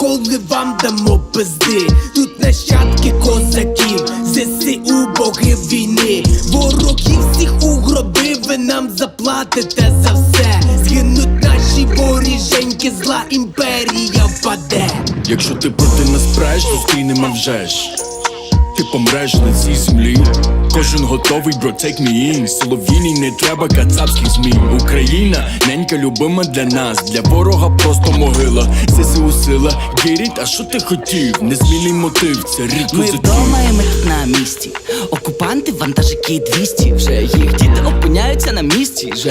Хотіли вам дамо пизди, тут нащадки козаків, ЗСУ боги війни, ворогів всіх у гроби, ви нам заплатите за все. Згинуть наші воріженьки, зла імперія впаде. Якщо ти проти нас преш, зустрінемо вже ж. Ти помреш на цій землі. Кожен готовий, бро, take me in. Солов'їній не треба кацапських змін. Україна, ненька любима для нас. Для ворога просто ЗСУ сила, гіріть, а що ти хотів? Незмінний мотив, це рік Ми вдома і ми тут на місці. Окупанти, вантажики 200 Вже їх діти опиняються на місці. Вже